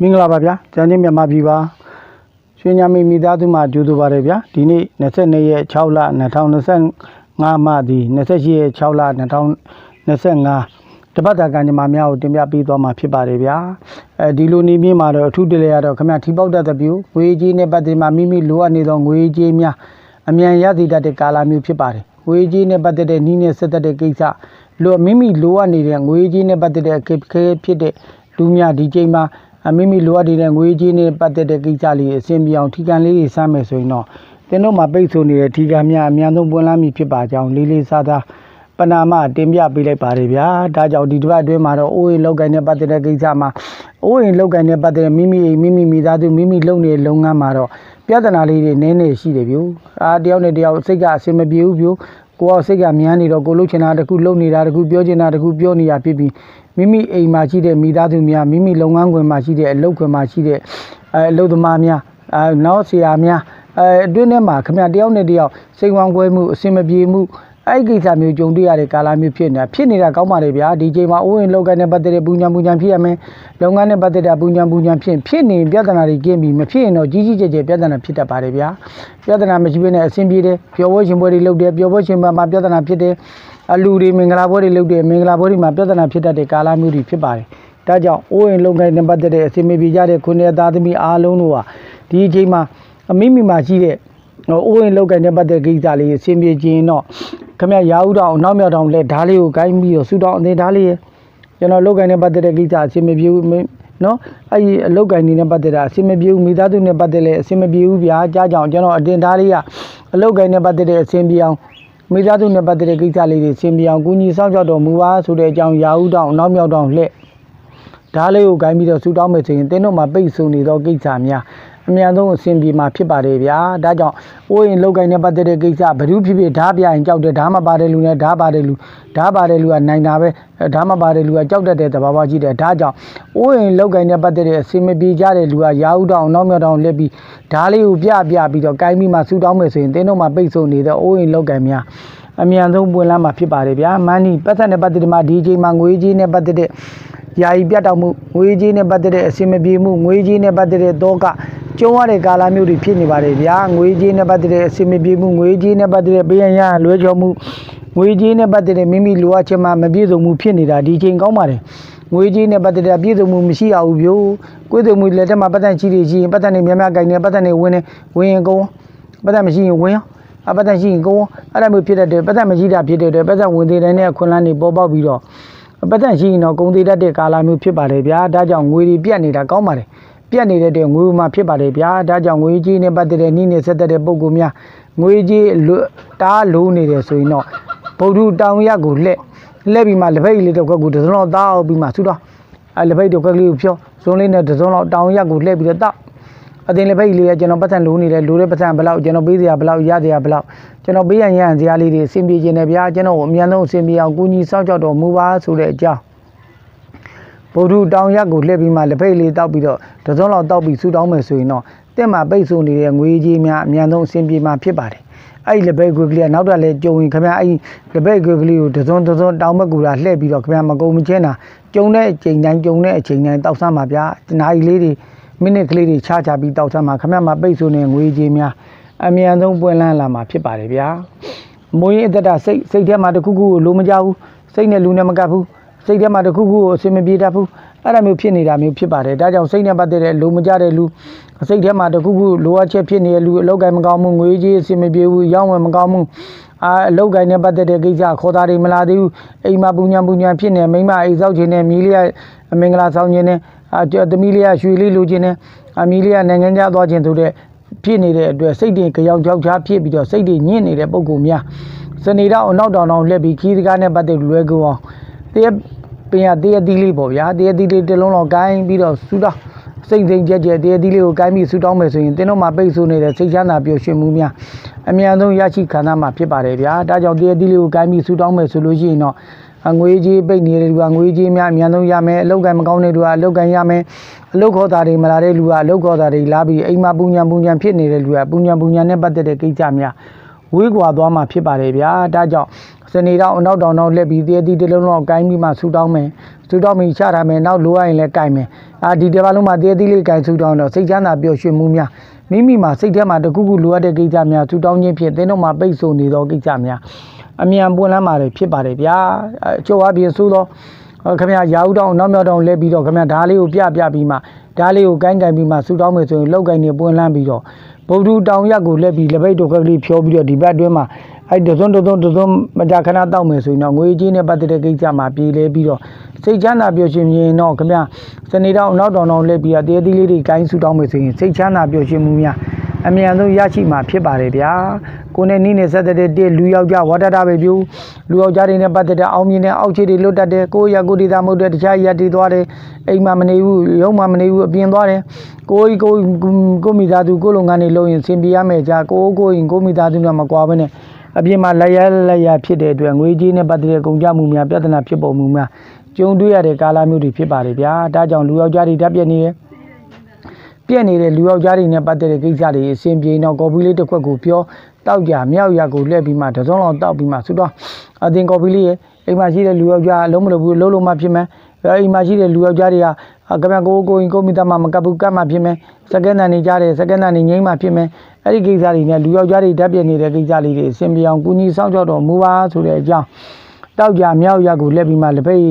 မင်္ဂလာပါဗျာကျန်ချင်းမြန်မာပြည်ပါရွှေညမီမိသားစုမှကြိုးဆိုပါတယ်ဗျာဒီနေ့22ရက်6လ2025မှဒီ28ရက်6လ2025တပတ်တာကံကြမ္မာများကိုတင်ပြပေးသွားမှာဖြစ်ပါတယ်ဗျာအဲဒီလိုနေမြင့်မှာတော့အထူးတလဲရတော့ခမထီပေါက်တတ်တဲ့ပြူငွေကြီးနဲ့ပတ်သက်မှမိမိလိုအပ်နေသောငွေကြီးများအမြန်ရသည်တတ်တဲ့ကာလမျိုးဖြစ်ပါတယ်ငွေကြီးနဲ့ပတ်သက်တဲ့နီးနဲ့ဆက်သက်တဲ့ကိစ္စလိုမိမိလိုအပ်နေတဲ့ငွေကြီးနဲ့ပတ်သက်တဲ့အခက်အခဲဖြစ်တဲ့လူများဒီချိန်မှာအ မိမိလိုအပ်နေတဲ့ငွေကြေးနဲ့ပတ်သက်တဲ့ကိစ္စလေးအဆင်ပြေအောင်ထီကန်လေးတွေစမ်းမယ်ဆိုရင်တော့တင်းတို့မှာပိတ်ဆို့နေတဲ့ထီကန်များအများဆုံးပွင့်လန်းမိဖြစ်ပါကြောင်းလေးလေးစားစားပနာမတင်ပြပေးလိုက်ပါတယ်ဗျာဒါကြောင့်ဒီတစ်ပတ်အတွင်းမှာတော့အိုးရင်လောက်ကိုင်းနဲ့ပတ်သက်တဲ့ကိစ္စမှာအိုးရင်လောက်ကိုင်းနဲ့ပတ်သက်တဲ့မိမိအိမ်မိမိမိသားစုမိမိလုပ်နေတဲ့လုပ်ငန်းမှာတော့ပြဿနာလေးတွေနည်းနည်းရှိတယ်ဗျိုအာတယောက်နဲ့တယောက်စိတ်ကအဆင်မပြေဘူးဗျိုကိုယ်ကစိတ်ကမြန်းနေတော့ကိုလှုပ်ချင်တာတခုလှုပ်နေတာတခုပြောချင်တာတခုပြောနေတာဖြစ်ပြီး မိမိအိမ်မှာရှိတဲ့မိသားစုများမိမိလုပ်ငန်းခွင်မှာရှိတဲ့အလုပ်ခွင်မှာရှိတဲ့အဲအလုပ်သမားများအဲနောက်ဆရာများအဲအတွင်းထဲမှာခမတယောက်နဲ့တယောက်စိတ်ဝမ်းကွဲမှုအဆင်မပြေမှုအဲ့ဒီကိစ္စမျိုးကြုံတွေ့ရတဲ့ကာလမျိုးဖြစ်နေတာဖြစ်နေတာကောင်းပါလေဗျာဒီချိန်မှာအိုးရင်လောက်ကနဲ့ပတ်သက်တဲ့ပူညာပူညာဖြစ်ရမယ်လုပ်ငန်းနဲ့ပတ်သက်တဲ့ပူညာပူညာဖြစ်ဖြစ်နေပြဿနာတွေကင်းပြီးမဖြစ်ရင်တော့ကြီးကြီးကျယ်ကျယ်ပြဿနာဖြစ်တတ်ပါတယ်ဗျာပြဿနာမရှိဘဲနဲ့အဆင်ပြေတယ်ပျော်ပွဲရှင်ပွဲတွေလုပ်တယ်ပျော်ပွဲရှင်ပွဲမှာပြဿနာဖြစ်တယ် အလူတွေမင်္ဂလာပွဲတွေလုပ်တယ်မင်္ဂလာပွဲတွေမှာပြဿနာဖြစ်တတ်တဲ့ကာလမျိုးတွေဖြစ်ပါတယ်ဒါကြောင့်အိုးရင်လုံကိုင်းနဲ့ပတ်သက်တဲ့အစီအမံပြကြတဲ့ခုနှစ်သားသမီးအားလုံးတို့ဟာဒီအချိန်မှာအမိမိမှာရှိတဲ့ဟိုအိုးရင်လောက်ကန်တဲ့ပတ်သက်ကိစ္စလေးအဆင်ပြေခြင်းတော့ခမရရာဦးတောင်အနောက်မြောက်တောင်လဲဓားလေးကိုဂိုင်းပြီးတော့ဆူတောင်အသေးဓားလေးရကျွန်တော်လောက်ကန်တဲ့ပတ်သက်တဲ့ကိစ္စအဆင်မပြေဘူးမင်းနော်အဲ့ဒီအလောက်ကန်နေတဲ့ပတ်သက်တာအဆင်မပြေဘူးမိသားစုနဲ့ပတ်သက်လဲအဆင်မပြေဘူးဗျာကြားကြောင်ကျွန်တော်အတင်ဓားလေးကအလောက်ကန်နဲ့ပတ်သက်တဲ့အဆင်ပြေအောင် မိသားစုနဲ့ပတ်သက်တဲ့ကိစ္စလေးတွေအဆင်ပြေအောင်ကုညီဆောင်ကြောက်တော်မူပါဆိုတဲ့အကြောင်းရာဦးတောင်အနောက်မြောက်တောင်လှည့်ဓားလေးကိုဂိုင်းပြီးတော့ဆူတောင်းမယ်ဆိုရင်တင်းတို့မှာပိတ်ဆို့နေသောကိစ္စများ အမြန်ဆုံးအဆင်ပြေမှာဖြစ်ပါတယ်ဗျာဒါကြောင့်အိုးရင်လောက်ကင်နဲ့ပတ်သက်တဲ့ကိစ္စဘယ်သူဖြစ်ဖြစ်ဓာပြရင်ကြောက်တယ်ဓာမပါတဲ့လူနဲ့ဓာပါတယ်လူဓာပါတယ်လူကနိုင်တာပဲဓာမပါတဲ့လူကကြောက်တတ်တဲ့သဘာဝရှိတယ်ဒါကြောင့်အိုးရင်လောက်ကင်နဲ့ပတ်သက်တဲ့အဆင်မပြေကြတဲ့လူကရာဟုတောင်နောက်မြောက်တောင်လက်ပြီးဓာလေးကိုပြပြပြီးတော့ကိုင်းပြီးမှဆူတောင်းမယ်ဆိုရင်တင်းတို့မှာပိတ်ဆို့နေတဲ့အိုးရင်လောက်ကင်များအမြန်ဆုံးပွင့်လန်းမှာဖြစ်ပါတယ်ဗျာမန်နီပတ်သက်နဲ့ပတ်သက်တဲ့မှာဒီချိန်မှာငွေကြီးနဲ့ပတ်သက်တဲ့ ယာယီပြတ်တောက်မှုငွေကြီးနဲ့ပတ်သက်တဲ့အဆင်မပြေမှုငွေကြီးနဲ့ပတ်သက်တဲ့တောကကျုံရတဲ့ကာလမျိုးတွေဖြစ်နေပါတယ်ဗျာငွေကြေးနဲ့ပတ်သက်တဲ့အစီအမပြေမှုငွေကြေးနဲ့ပတ်သက်တဲ့ပေးရန်ရလွဲချော်မှုငွေကြေးနဲ့ပတ်သက်တဲ့မိမိလိုအပ်ချက်မှမပြည့်စုံမှုဖြစ်နေတာဒီချိန်ကောင်းပါတယ်ငွေကြေးနဲ့ပတ်သက်တဲ့ပြည့်စုံမှုမရှိအောင်ဗျို့ကိုယ်စုံမှုလက်ထက်မှာပတ်သက်ရှိနေရှိရင်ပတ်သက်နေများများကြိုင်နေပတ်သက်နေဝင်နေဝင်ရင်ကုန်ပတ်သက်မရှိရင်ဝင်ရောအပတ်သက်ရှိရင်ကုန်အဲ့ဒါမျိုးဖြစ်တဲ့ပတ်သက်မရှိတာဖြစ်တဲ့ပတ်သက်ဝင်သေးတဲ့အခွင့်အလမ်းတွေပေါ်ပေါက်ပြီးတော့ ပတ်သက်ရှိရင်တော့ကုန်သေးတတ်တဲ့ကာလမျိုးဖြစ်ပါတယ်ဗျာဒါကြောင့်ငွေတွေပြတ်နေတာကောင်းပါတယ်ပြတ်နေတဲ့တဲ့ငွေမှာဖြစ်ပါတယ်ဗျာဒါကြောင့်ငွေကြေးနဲ့ပတ်သက်တဲ့နှိနဲ့ဆက်သက်တဲ့ပုံကူများငွေကြေးလွတ်တားလိုးနေတယ်ဆိုရင်တော့ဗုဒ္ဓတောင်ရက်ကိုလှက်လှက်ပြီးမှလက်ဖက်ရည်လေးတစ်ခွက်ကိုတစ်စုံလောက်တောက်ပြီးမှဆူတော့အဲလက်ဖက်ရည်တစ်ခွက်လေးကိုဖြောဇုံးလေးနဲ့တစ်စုံလောက်တောင်ရက်ကိုလှက်ပြီးတော့တောက် အတင်လက်ဖက်ရည်လေးကကျွန်တော်ပတ်စံလိုးနေတယ်လိုးတဲ့ပတ်စံဘယ်လောက်ကျွန်တော်ပေးစရာဘယ်လောက်ရစရာဘယ်လောက်ကျွန်တော်ပေးရန်ရန်စရာလေးတွေအဆင်ပြေခြင်းနဲ့ဗျာကျွန်တော်အမြန်ဆုံးအဆင်ပြေအောင်ကူညီစောင့်ကြောက်တော်မူပါဆိုတဲ့အကြောင်းဗုဒ္ဓတောင်ရက်ကိုလှည့်ပြီးမှလက်ဖိတ်လေးတောက်ပြီးတော့တစ်စုံလောက်တောက်ပြီးဆူတောင်းမယ်ဆိုရင်တော့တက်မှာပိတ်ဆို့နေတဲ့ငွေကြီးများအမြန်ဆုံးအဆင်ပြေမှာဖြစ်ပါတယ်အဲ့ဒီလက်ဖိတ်ခွေကလေးကနောက်တော့လဲကြုံရင်ခင်ဗျာအဲ့ဒီလက်ဖိတ်ခွေကလေးကိုတစ်စုံတစ်စုံတောင်းမကူတာလှည့်ပြီးတော့ခင်ဗျာမကုန်မချင်းတာကြုံတဲ့အချိန်တိုင်းကြုံတဲ့အချိန်တိုင်းတောက်ဆမ်းပါဗျာနာရီလေးတွေ မိနစ်ကလေးတွေခြားခြားပြီးတောက်ဆမ်းပါခင်ဗျာမှာပိတ်ဆို့နေငွေကြီးများအမြန်ဆုံးပွင့်လန်းလာမှာဖြစ်ပါတယ်ဗျာမွေးအသက်တာစိတ်စိတ်ထဲမှာတစ်ခုခုကိုလိုမကြဘူးစိတ်နဲ့လူနဲ့မကပ်ဘူးစိတ်ထဲမှာတစ်ခုခုကိုအစင်မပြေတတ်ဘူးအဲ့ဒါမျိုးဖြစ်နေတာမျိုးဖြစ်ပါတယ်ဒါကြောင့်စိတ်နဲ့ပတ်သက်တဲ့လူမကြတဲ့လူစိတ်ထဲမှာတစ်ခုခုလိုအပ်ချက်ဖြစ်နေတဲ့လူအလောက်ကိုင်းမကောင်းဘူးငွေကြေးအစင်မပြေဘူးရောင်းဝယ်မကောင်းဘူးအာအလောက်ကိုင်းနဲ့ပတ်သက်တဲ့ကိစ္စခေါ်တာတွေမလာသေးဘူးအိမ်မှာပူညာပူညာဖြစ်နေမိမအိမ်ဆောက်ခြင်းနဲ့မီးလေးကမင်္ဂလာဆောင်ခြင်းနဲ့ အာသမီးလေးကရွှေလေးလိုခြင်းနဲ့အမီးလေးကနိုင်ငံခြားသွားခြင်းဆိုတဲ့ဖြစ်နေတဲ့အတွက်စိတ်တွေကြောက်ကြောက်ချားဖြစ်ပြီးတော့စိတ်တွေညစ်နေတဲ့ပုံကူများစနေတော့အနောက်တောင်တောင်လှည့်ပြီးခီးစကားနဲ့ပတ်သက်လွယ်ကူအောင်တရက်ပင်ရတရသီးလေးပေါ့ဗျာတရသီးလေးတစ်လုံးလောက်ကိုင်းပြီးတော့ဆူတောင်းစိတ်စိတ်ကြက်ကြက်တရသီးလေးကိုကိုင်းပြီးဆူတောင်းမယ်ဆိုရင်တင်းတို့မှာပိတ်ဆို့နေတဲ့စိတ်ချမ်းသာပျော်ရွှင်မှုများအမြန်ဆုံးရရှိခံစားမှာဖြစ်ပါတယ်ဗျာဒါကြောင့်တရသီးလေးကိုကိုင်းပြီးဆူတောင်းမယ်ဆိုလို့ရှိရင်တော့အငွေကြီးပိတ်နေတဲ့လူကငွေကြီးများအမြန်ဆုံးရမယ်အလောက်ကန်မကောင်းတဲ့လူကအလောက်ကန်ရမယ်အလောက်ခေါ်တာတွေမလာတဲ့လူကအလောက်ခေါ်တာတွေလာပြီးအိမ်မှာပူညာပူညာဖြစ်နေတဲ့လူကပူညာပူညာနဲ့ပတ်သက်တဲ့ကိစ္စများဝေးကွာသွားမှာဖြစ်ပါတယ်ဗျာဒါကြောင့်စနေတော့အနောက်တောင်တော့လက်ပြီးတည်းတည်းတစ်လုံးလောက်ကိုင်းပြီးမှဆူတောင်းမယ်ဆူတောင်းပြီးချထားမယ်နောက်လိုရရင်လည်းကိုင်းမယ်အာဒီတစ်ပတ်လုံးမှာတည်တည်လေးကန်ဆူတောင်းတော့စိတ်ချမ်းသာပျော်ရွှင်မှုများမိမိမှာစိတ်ထဲမှာတစ်ခုခုလိုအပ်တဲ့ကိစ္စများဆူတောင်းခြင်းဖြင့်သင်တို့မှာပိတ်ဆို့နေသောကိစ္စများ အမြန်ပွင့်လန်းပါတယ်ဖြစ်ပါတယ်ဗျာအချို့အပြင်ဆိုးသောခင်ဗျာရာဟုတောင်းနောက်မြောက်တောင်းလဲပြီးတော့ခင်ဗျာဓာလေးကိုပြပြပြီးမှဓာလေးကိုကိုင်းကိုင်းပြီးမှဆူတောင်းမယ်ဆိုရင်လောက်ကိုင်းနေပွင့်လန်းပြီးတော့ဗုဒ္ဓတောင်ရက်ကိုလက်ပြီးလက်ပိတ်တို့ကလေးဖြောပြီးတော့ဒီဘက်အတွင်းမှာအဲ့တစုံတစုံတစုံမကြခဏတောက်မယ်ဆိုရင်တော့ငွေကြီးနဲ့ပတ်သက်တဲ့ကိစ္စမှာပြည်လဲပြီးတော့စိတ်ချမ်းသာပျော်ရွှင်ရင်တော့ခင်ဗျာစနေတောင်နောက်တောင်တောင်လက်ပြီးတော့တရေသီးလေးတွေကိုင်းဆူတောင်းမယ်ဆိုရင်စိတ်ချမ်းသာပျော်ရွှင်မှုများ အမြန်ဆုံးရရှိမှာဖြစ်ပါတယ်ဗျာကိုယ်နဲ့နီးနေဆက်တဲ့တဲ့လူယောက်ျားဝါဒတာပဲပြူလူယောက်ျားတွေနဲ့ပတ်သက်တဲ့အောင်မြင်တဲ့အောက်ခြေတွေလွတ်တတ်တယ်ကိုယ့်ရကိုယ်ဒီသားမဟုတ်တဲ့တခြားရက်တွေသွားတယ်အိမ်မှာမနေဘူးရုံးမှာမနေဘူးအပြင်သွားတယ်ကိုယ်ကိုယ်ကိုမိသားစုကိုယ်လုံငန်းတွေလုပ်ရင်စင်ပြရမယ်ကြာကိုယ်ကိုယ်ရင်ကိုမိသားစုနဲ့မကွာဘဲနဲ့အပြင်မှာလက်ရလက်ရဖြစ်တဲ့အတွက်ငွေကြေးနဲ့ပတ်သက်တဲ့ကုန်ကြမှုများပြဿနာဖြစ်ပေါ်မှုများကြုံတွေ့ရတဲ့ကာလမျိုးတွေဖြစ်ပါတယ်ဗျာဒါကြောင့်လူယောက်ျားတွေဓာတ်ပြက်နေတယ် ပြက်နေတဲ့လူယောက်ျားတွေနဲ့ပတ်သက်တဲ့ကိစ္စတွေအစဉ်ပြေတော့ကော်ပီလေးတစ်ခွက်ကိုပြောတောက်ကြမြောက်ရကိုလှည့်ပြီးမှတစ်စုံလောက်တောက်ပြီးမှဆူတော့အတင်ကော်ပီလေးရဲ့အိမ်မှာရှိတဲ့လူယောက်ျားအလုံးမလို့ဘူးလုံးလုံးမှဖြစ်မယ်အဲအိမ်မှာရှိတဲ့လူယောက်ျားတွေကကမကိုကိုရင်ကိုမိသားမမကပ်ဘူးကတ်မှဖြစ်မယ်စကန်းတန်နေကြတယ်စကန်းတန်နေငိမ့်မှဖြစ်မယ်အဲ့ဒီကိစ္စတွေနဲ့လူယောက်ျားတွေဓာတ်ပြက်နေတဲ့ကိစ္စလေးတွေအစဉ်ပြေအောင်ကုညီဆောင်ကြောက်တော်မူပါဆိုတဲ့အကြောင်း တောက်ကြမြောက်ရကိုလက်ပြီးမှလက်ပိတ်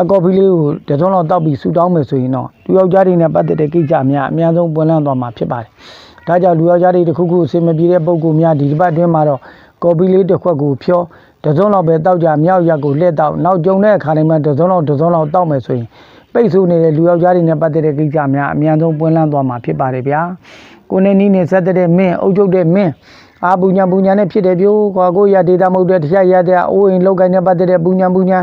အကော်ဖီလေးကိုတစုံလောက်တောက်ပြီးဆူတောင်းမယ်ဆိုရင်တော့လူယောက်ျားတွေနဲ့ပတ်သက်တဲ့ကိစ္စများအများဆုံးပွင့်လန်းသွားမှာဖြစ်ပါတယ်။ဒါကြောင့်လူယောက်ျားတွေတစ်ခုခုအစင်မပြေတဲ့ပုံကူများဒီတစ်ပတ်အတွင်းမှာတော့ကော်ဖီလေးတစ်ခွက်ကိုဖြောတစုံလောက်ပဲတောက်ကြမြောက်ရကိုလက်တောက်နောက်ကြုံတဲ့အခါတိုင်းမှာတစုံလောက်တစုံလောက်တောက်မယ်ဆိုရင်ပိတ်ဆို့နေတဲ့လူယောက်ျားတွေနဲ့ပတ်သက်တဲ့ကိစ္စများအများဆုံးပွင့်လန်းသွားမှာဖြစ်ပါတယ်ဗျာ။ကိုယ်နဲ့နီးနေဆက်တဲ့မင်းအုပ်ချုပ်တဲ့မင်း အာပူညာပူညာနဲ့ဖြစ်တယ်ပြိုးကွာကိုရဒေတာမဟုတ်တဲ့တရားရတဲ့အိုးအိမ်လောက်ကိုင်းနဲ့ပတ်သက်တဲ့ပူညာပူညာ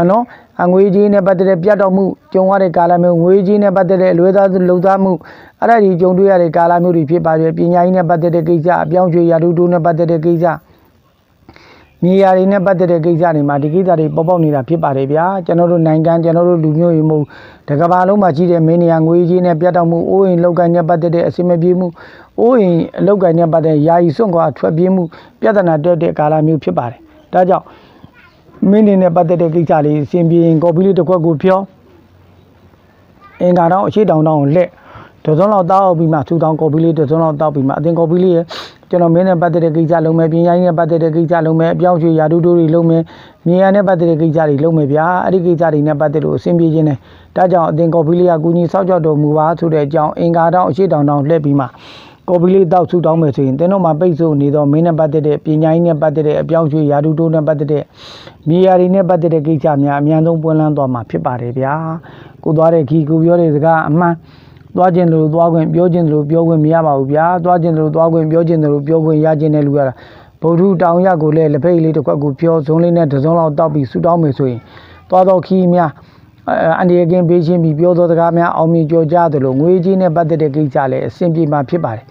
အနော်အငွေကြီးနဲ့ပတ်သက်တဲ့ပြတ်တော်မှုကြုံရတဲ့ကာလမျိုးငွေကြီးနဲ့ပတ်သက်တဲ့အလွဲသားလုံသားမှုအဲ့ဒါဒီကြုံတွေ့ရတဲ့ကာလမျိုးတွေဖြစ်ပါရဲ့ပညာရေးနဲ့ပတ်သက်တဲ့ကိစ္စအပြောင်းရွှေ့ရာထူးတိုးနဲ့ပတ်သက်တဲ့ကိစ္စ မြေယာတွေနဲ့ပတ်သက်တဲ့ကိစ္စတွေမှာဒီကိစ္စတွေပေါ်ပေါက်နေတာဖြစ်ပါတယ်ဗျာကျွန်တော်တို့နိုင်ငံကျွန်တော်တို့လူမျိုးရေးမှုတကဘာလုံးမှာရှိတဲ့မင်းနေရငွေကြီးနဲ့ပြတ်တော်မှုအိုးအိမ်လောက်ကိုင်းနဲ့ပတ်သက်တဲ့အစင်မပြေမှုအိုးအိမ်အလောက်ကိုင်းနဲ့ပတ်သက်ယာယီစွန့်ခွာထွက်ပြေးမှုပြဿနာတက်တဲ့ကာလမျိုးဖြစ်ပါတယ်ဒါကြောင့်မင်းနေနဲ့ပတ်သက်တဲ့ကိစ္စလေးအစဉ်ပြေရင်ကော်ပီလေးတစ်ခွက်ကိုဖြောအင်္ဂါတော့အရှိတောင်တောင်ကိုလက်တစုံလောက်တောက်ပြီးမှထူတောင်ကော်ပီလေးတစုံလောက်တောက်ပြီးမှအတင်ကော်ပီလေးရဲ့ ကျွန်တော်မင်းနဲ့ပတ်သက်တဲ့ကိစ္စလုံးမယ်ပြင်ရိုင်းနဲ့ပတ်သက်တဲ့ကိစ္စလုံးမယ်အပြောင်းရွှေ့ရာထူးတိုးတွေလုံးမယ်မြေယာနဲ့ပတ်သက်တဲ့ကိစ္စတွေလုံးမယ်ဗျာအဲ့ဒီကိစ္စတွေနဲ့ပတ်သက်လို့အဆင်ပြေခြင်းနဲ့ဒါကြောင့်အတင်ကော်ပီလေးကကူညီဆောက်ကြောက်တော်မူပါဆိုတဲ့အကြောင်းအင်္ဂါတော့အရှိတောင်တောင်လှည့်ပြီးမှကော်ပီလေးတောက်ဆူတောင်းမယ်ဆိုရင်တင်းတို့မှာပိတ်ဆို့နေတော့မင်းနဲ့ပတ်သက်တဲ့ပညာရေးနဲ့ပတ်သက်တဲ့အပြောင်းရွှေ့ရာထူးတိုးနဲ့ပတ်သက်တဲ့မြေယာတွေနဲ့ပတ်သက်တဲ့ကိစ္စများအများဆုံးပွင့်လန်းသွားမှာဖြစ်ပါတယ်ဗျာကိုသွားတဲ့ခီကိုပြောတဲ့စကားအမှန် သွားခြင်းလို့သွားခွင့်ပြောခြင်းလို့ပြောခွင့်မရပါဘူးဗျာသွားခြင်းလို့သွားခွင့်ပြောခြင်းလို့ပြောခွင့်ရခြင်းတဲ့လူရတာဗုဒ္ဓတောင်ရကိုလည်းလက်ဖိတ်လေးတစ်ခွက်ကိုပြောဇုံးလေးနဲ့တစ်စုံလောက်တောက်ပြီးဆူတောင်းမယ်ဆိုရင်သွားတော့ခီးများအန်ဒီယကင်းပေးခြင်းပြီးပြောသောစကားများအောင်မြင်ကြော်ကြသလိုငွေကြီးနဲ့ပတ်သက်တဲ့ကိစ္စလည်းအဆင်ပြေမှာဖြစ်ပါတယ်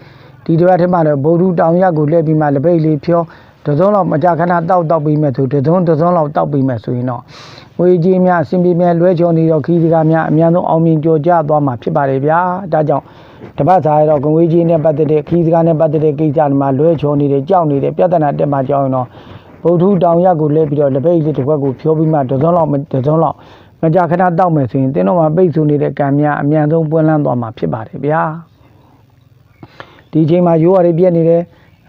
ဒီတစ်ပတ်ထဲမှာတော့ဗုဒ္ဓတောင်ရကိုလှည့်ပြီးမှလက်ဖိတ်လေးဖြော တစ်စုံလောက်မကြခဏတောက်တောက်ပြီးမဲ့ဆိုတစ်စုံတစ်စုံလောက်တောက်ပြီးမဲ့ဆိုရင်တော့ငွေကြီးများအဆင်ပြေမြဲလွဲချော်နေတော့ခီးစကားများအများဆုံးအောင်မြင်ကြော်ကြသွားမှာဖြစ်ပါတယ်ဗျာဒါကြောင့်တပတ်စားရတော့ငွေကြီးနဲ့ပတ်သက်တဲ့ခီးစကားနဲ့ပတ်သက်တဲ့ကိစ္စတွေမှာလွဲချော်နေတယ်ကြောက်နေတယ်ပြဿနာတက်မှကြောက်ရင်တော့ဗုဒ္ဓတောင်ရကိုလဲပြီးတော့လက်ပိတ်လေးတစ်ခွက်ကိုဖြောပြီးမှတစ်စုံလောက်တစ်စုံလောက်မကြခဏတောက်မယ်ဆိုရင်တင်းတော့မှပိတ်ဆိုနေတဲ့ကံများအမြန်ဆုံးပွင့်လန်းသွားမှာဖြစ်ပါတယ်ဗျာဒီအချိန်မှာရိုးရည်ပြက်နေတယ်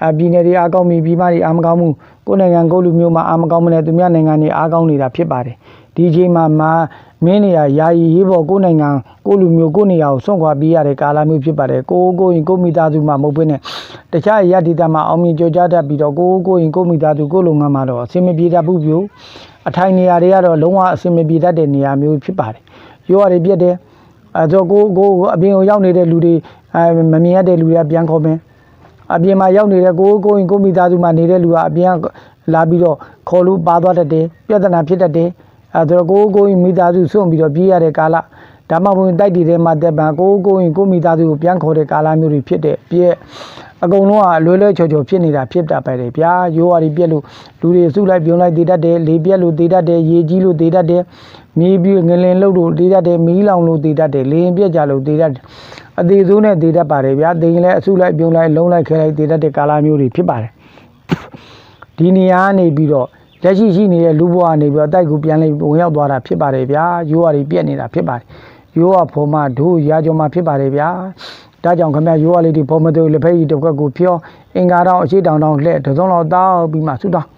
အပြည်နယ်တွေအားကောင်းပြီပြည်မတွေအားမကောင်းဘူးကိုယ်နိုင်ငံကိုယ်လူမျိုးမှာအားမကောင်းမလဲသူများနိုင်ငံတွေအားကောင်းနေတာဖြစ်ပါတယ်ဒီအချိန်မှာမာမင်းနေရယာယီရေးပေါ်ကိုယ်နိုင်ငံကိုယ်လူမျိုးကိုယ်နေရာကိုဆွန့်ခွာပြီးရတဲ့ကာလမျိုးဖြစ်ပါတယ်ကိုယ်ကိုယ်ရင်ကိုယ်မိသားစုမှာမဟုတ်ဘဲနဲ့တခြားရတ္တိတမှာအောင်မြင်ကြောကြတတ်ပြီးတော့ကိုယ်ကိုယ်ရင်ကိုယ်မိသားစုကိုယ်လုံငန်းမှာတော့အဆင်မပြေတတ်ဘူးပြိုအထိုင်နေရာတွေကတော့လုံးဝအဆင်မပြေတတ်တဲ့နေရာမျိုးဖြစ်ပါတယ်ရိုးရည်ပြက်တယ်အဲဆိုကိုယ်ကိုယ်အပြင်ကိုရောက်နေတဲ့လူတွေအဲမမြင်ရတဲ့လူတွေကပြန်ခေါ်မယ် အပြင်မှာရောက်နေတဲ့ကိုယ်ကိုယ်ရင်ကိုယ်မိသားစုမှာနေတဲ့လူကအပြင်ကလာပြီးတော့ခေါ်လို့ပါသွားတတ်တယ်ပြဿနာဖြစ်တတ်တယ်အဲဆိုတော့ကိုယ်ကိုယ်ရင်မိသားစုဆွန့်ပြီးတော့ပြေးရတဲ့ကာလဒါမှမဟုတ်တိုက်တည်တဲ့မှာတက်ပံကိုယ်ကိုယ်ရင်ကိုယ်မိသားစုကိုပြန်ခေါ်တဲ့ကာလမျိုးတွေဖြစ်တဲ့ပြည့် အကုန်လုံးကလွယ်လွယ်ချော်ချော်ဖြစ်နေတာဖြစ်တတ်ပါတယ်ဗျာရိုးဝါဒီပြက်လို့လူတွေစုလိုက်ပြုံလိုက်တည်တတ်တယ်လေပြက်လို့တည်တတ်တယ်ရေကြီးလို့တည်တတ်တယ်မြေပြီးငလင်လို့လို့တည်တတ်တယ်မီးလောင်လို့တည်တတ်တယ်လေရင်ပြက်ကြလို့တည်တတ်တယ်အသေးစိုးနဲ့တည်တတ်ပါတယ်ဗျာတိမ်လည်းအစုလိုက်ပြုံလိုက်လုံးလိုက်ခဲလိုက်တည်တတ်တဲ့ကာလမျိုးတွေဖြစ်ပါတယ်ဒီနေရာကနေပြီးတော့လက်ရှိရှိနေတဲ့လူဘဝကနေပြီးတော့တိုက်ကူပြန်လေးဝင်ရောက်သွားတာဖြစ်ပါတယ်ဗျာရိုးဝါဒီပြက်နေတာဖြစ်ပါတယ်ရိုးဝဖော်မှဒို့ရာကြော်မှဖြစ်ပါတယ်ဗျာ ဒါကြောင့်ခမရိုးဝလေးဒီဖော်မတူလက်ဖက်ကြီးတစ်ခွက်ကိုဖြောအင်္ဂါတောင်အရှိတောင်တောင်လှဲ့တစ်စုံလောက်တောက်ပြီးမှဆူတောင်း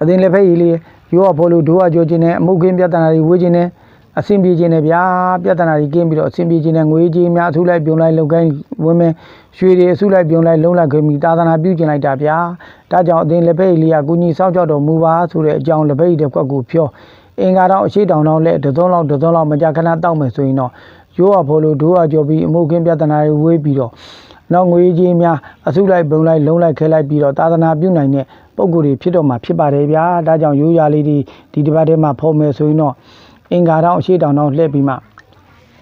အသင်လက်ဖက်ကြီးလေးရိုးဝဖော်လို့ဒို့ဝကြော်ခြင်းနဲ့အမှုခင်းပြဿနာတွေဝေးခြင်းနဲ့အဆင်ပြေခြင်းနဲ့ဗျာပြဿနာတွေကင်းပြီးတော့အဆင်ပြေခြင်းနဲ့ငွေကြီးများအထူးလိုက်ပြုံလိုက်လုံကိုင်းဝင်မယ်ရွှေတွေအစုလိုက်ပြုံလိုက်လုံးလိုက်ခင်ပြီးသာသနာပြုခြင်းလိုက်တာဗျာဒါကြောင့်အသင်လက်ဖက်ကြီးလေးကကုညီစောင့်ကြောက်တော်မူပါဆိုတဲ့အကြောင်းလက်ဖက်ကြီးတစ်ခွက်ကိုဖြောအင်္ဂါတောင်အရှိတောင်တောင်လက်တစ်စုံလောက်တစ်စုံလောက်မကြခဏတောက်မယ်ဆိုရင်တော့ ရိုးဝဖော်လို့ဒိုးဝကြော်ပြီးအမှုခင်းပြဿနာတွေဝေးပြီးတော့နောက်ငွေကြီးများအစုလိုက်ပုံလိုက်လုံးလိုက်ခဲလိုက်ပြီးတော့သာသနာပြုနိုင်တဲ့ပုံကိုယ်တွေဖြစ်တော့မှာဖြစ်ပါတယ်ဗျာဒါကြောင့်ရိုးရာလေးဒီဒီတစ်ပတ်ထဲမှာဖော်မယ်ဆိုရင်တော့အင်္ဂါတောင်အရှိတောင်တောင်လှည့်ပြီးမှ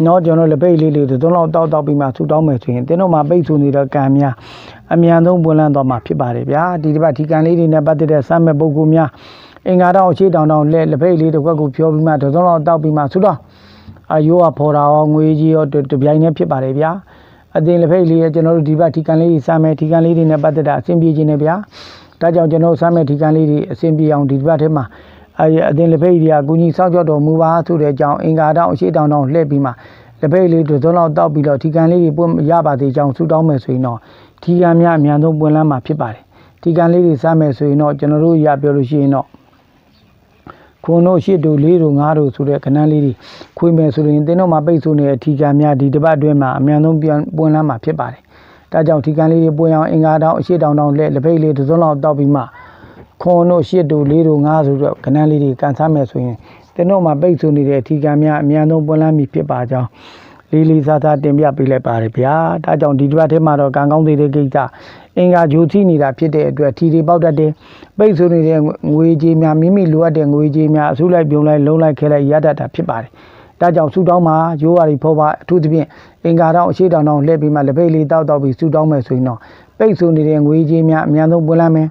နော်ကျွန်တော်လက်ပိတ်လေးလေးသုံးလောက်တောက်တောက်ပြီးမှဆူတောင်းမယ်ဆိုရင်တင်းတို့မှာပိတ်ဆူနေတဲ့ကံများအမြန်ဆုံးပွင့်လန်းသွားမှာဖြစ်ပါတယ်ဗျာဒီတစ်ပတ်ဒီကံလေးတွေနဲ့ပတ်သက်တဲ့စမ်းမဲ့ပုံကူများအင်္ဂါတောင်အခြေတောင်တောင်လက်လက်ပိတ်လေးတစ်ခွက်ကိုဖြောပြီးမှသုံးလောက်တောက်ပြီးမှဆူတောင်း အယိုးကဖော်တာရောငွေကြီးရောတပြိုင်တည်းဖြစ်ပါတယ်ဗျာအတင်လက်ပိတ်လေးရဲ့ကျွန်တော်တို့ဒီဘက်ဒီကံလေးစမ်းမဲ့ဒီကံလေးတွေနဲ့ပတ်သက်တာအဆင်ပြေခြင်းနဲ့ဗျာဒါကြောင့်ကျွန်တော်စမ်းမဲ့ဒီကံလေးတွေအဆင်ပြေအောင်ဒီဘက်ထဲမှာအဲအတင်လက်ပိတ်တွေကကုညီစောင့်ကြောက်တော်မူပါဆိုတဲ့အကြောင်းအင်္ဂါတောင်အခြေတောင်တောင်လှည့်ပြီးမှတပိတ်လေးတို့သုံးလောက်တောက်ပြီးတော့ဒီကံလေးတွေပွင့်ရပါသေးကြောင်းဆူတောင်းမယ်ဆိုရင်တော့ဒီကံများအများဆုံးပွင့်လန်းမှာဖြစ်ပါတယ်ဒီကံလေးတွေစားမယ်ဆိုရင်တော့ကျွန်တော်တို့ရပြောလို့ရှိရင်တော့ ခွန်တို့ရှစ်တို့လေးတို့ငါးတို့ဆိုတဲ့ခဏန်းလေးတွေခွေးမယ်ဆိုရင်တင်းတို့မှာပိတ်ဆိုနေတဲ့ဒီကံများဒီတစ်ပတ်အတွင်းမှာအများဆုံးပြန်ပွင့်လန်းမှာဖြစ်ပါတယ်ဒါကြောင့်ဒီကံလေးတွေပွင့်အောင်အင်္ဂါတောင်အရှိတောင်တောင်လက်လက်ပိတ်လေးတစ်စုံလောက်တောက်ပြီးမှခွန်တို့ရှစ်တို့လေးတို့ငါးဆိုတော့ခဏန်းလေးတွေကန်စားမယ်ဆိုရင်တင်းတို့မှာပိတ်ဆိုနေတဲ့အထီးကံများအများဆုံးပွင့်လန်းပြီဖြစ်ပါကြောင်း လေးလေးစားစားတင်ပြပေးလိုက်ပါတယ်ဗျာဒါကြောင့်ဒီတစ်ပတ်ထဲမှာတော့ကံကောင်းသေးတဲ့ကိစ္စအင်္ဂါဂျိုထီနေတာဖြစ်တဲ့အတွက်ထီတွေပေါက်တတ်တယ်ပိတ်ဆိုနေတဲ့ငွေကြေးများမိမိလိုအပ်တဲ့ငွေကြေးများအစုလိုက်ပြုံလိုက်လုံးလိုက်ခဲလိုက်ရတတ်တာဖြစ်ပါတယ်ဒါကြောင့်ဆူတောင်းမှာရိုးရာတွေဖော်ပါအထူးသဖြင့်အင်္ဂါတောင်အရှိတောင်တောင်လှည့်ပြီးမှလက်ပိတ်လေးတောက်တောက်ပြီးဆူတောင်းမယ်ဆိုရင်တော့ပိတ်ဆိုနေတဲ့ငွေကြေးများအများဆုံးပွင့်လန်းမယ်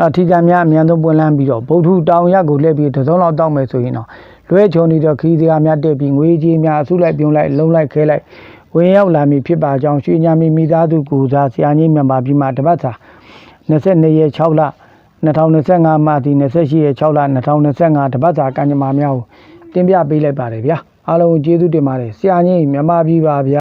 အထီးကများအများဆုံးပွင့်လန်းပြီးတော့ဗုဒ္ဓတောင်ရက်ကိုလှည့်ပြီးတစ်စုံလောက်တောက်မယ်ဆိုရင်တော့ လွဲချုံနေတဲ့ခီးစကားများတက်ပြီးငွေကြီးများအစုလိုက်ပြုံလိုက်လုံးလိုက်ခဲလိုက်ဝင်ရောက်လာမည်ဖြစ်ပါကြောင်းရွှေညာမီမိသားစုကိုစားဆရာကြီးမြန်မာပြည်မှာတပတ်စာ22ရက်6လ2025မှဒီ28ရက်6လ2025တပတ်စာကံကြမ္မာများကိုတင်ပြပေးလိုက်ပါတယ်ဗျာအားလုံးကျေးဇူးတင်ပါတယ်ဆရာကြီးမြန်မာပြည်ပါဗျာ